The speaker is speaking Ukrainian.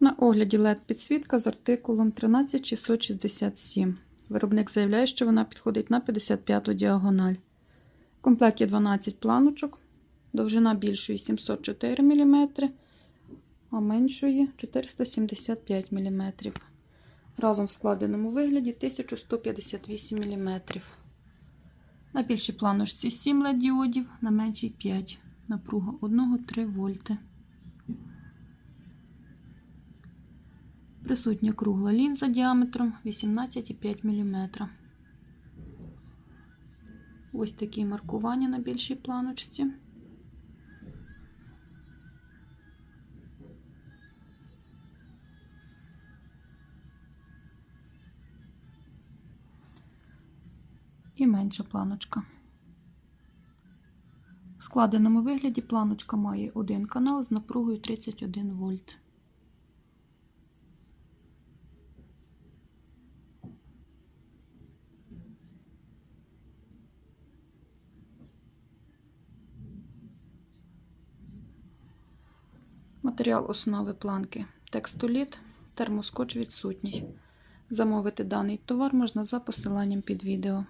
На огляді LED підсвітка з артикулом 13667. Виробник заявляє, що вона підходить на 55-ту діагональ. В комплекті 12 планочок, довжина більшої 704 мм, а меншої 475 мм. Разом в складеному вигляді 1158 мм. На більшій планочці 7 LED діодів, на меншій 5. Напруга 1-3 вольти. Присутня кругла лінза діаметром 18,5 мм. Ось такі маркування на більшій планочці. І менша планочка. В складеному вигляді планочка має один канал з напругою 31 вольт. Матеріал основи планки текстоліт, термоскоч відсутній. Замовити даний товар можна за посиланням під відео.